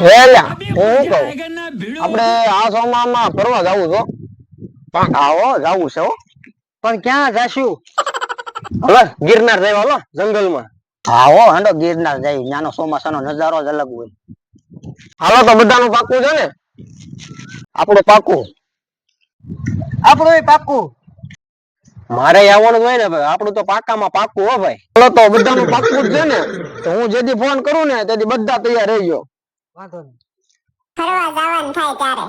હેલા હું કહું? આપણે આ સોમામાં ફરવા જવું છો આવો જવું છે હો. પણ ક્યાં જાશું? હલો ગિરનાર જાય હલો જંગલમાં. આવો હંડો ગિરનાર જાય. નાનો ચોમાસાનો નજારો જ અલગ હોય. હાલો તો બધાનું પાકું છે ને? આપણું પાકું. આપણું પાકું. મારે આવવાનું હોય ને ભાઈ આપણું તો પાકામાં પાકું હો ભાઈ. તો બધાનું પાકું જ છે ને. તો હું જેથી ફોન કરું ને તેથી બધા તૈયાર રહી ગયો. ફરવા જવાનું થાય ત્યારે.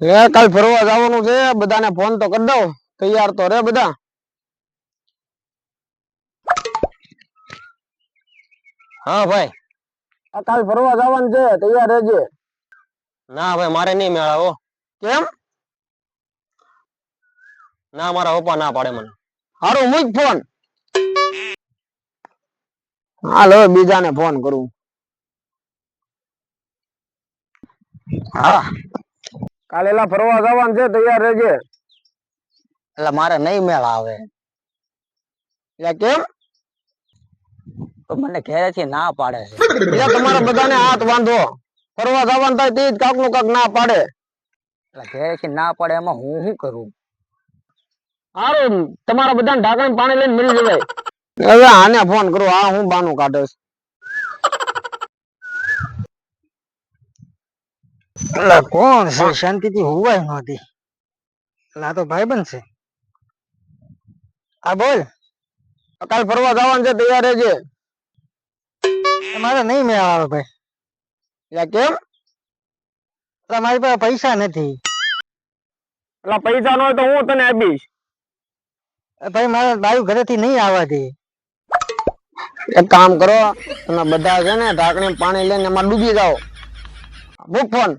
એ કાલ ફરવા જવાનું છે બધાને ફોન તો કરી દઉં. તૈયાર તો રે બધા. હા ભાઈ. કાલ ફરવા જવાનું છે તૈયાર રહેજે. ના ભાઈ મારે નહીં મેળાવો કેમ? ના, મારા પપ્પા ના પાડે મને. હારું મુજ ફોન હાલો બીજાને ફોન કરું. હા. કાલે એલા ફરવા જવાનું છે, તૈયાર રહેજે. એટલે મારે નહીં મેળ આવે. એટલે કેમ? મને ઘેરેથી ના પાડે છે. એટલે તમારા બધાને હાથ બાંધો. ફરવા જવાનું થાય તે જ કાકનું કાક ના પાડે. એટલે ઘેરેથી ના પાડે એમાં હું શું કરું? હારું તમારા બધાને ઢાંકણ પાણી લઈને મળી જવાય. હવે આને ફોન કરો આ હું બાનું કાઢે એટલે કોણ છે? શાંતિથી હોવાય નહોતી આ તો બન છે. હા બોલ. કાલ ફરવા જવાનું છે તૈયાર રહેજે. મારે નહીં મેળ આવે ભાઈ. યા કેમ? મારી પાસે પૈસા નથી. એટલે પૈસા ન હોય તો હું તને આપીશ. ભાઈ, મારે બાયું ઘરેથી નહીં આવવા દે એક કામ કરો, તમે બધા છે ને ઢાંકણી પાણી લઈને એમાં ડૂબી જાઓ. મૂક ફોન.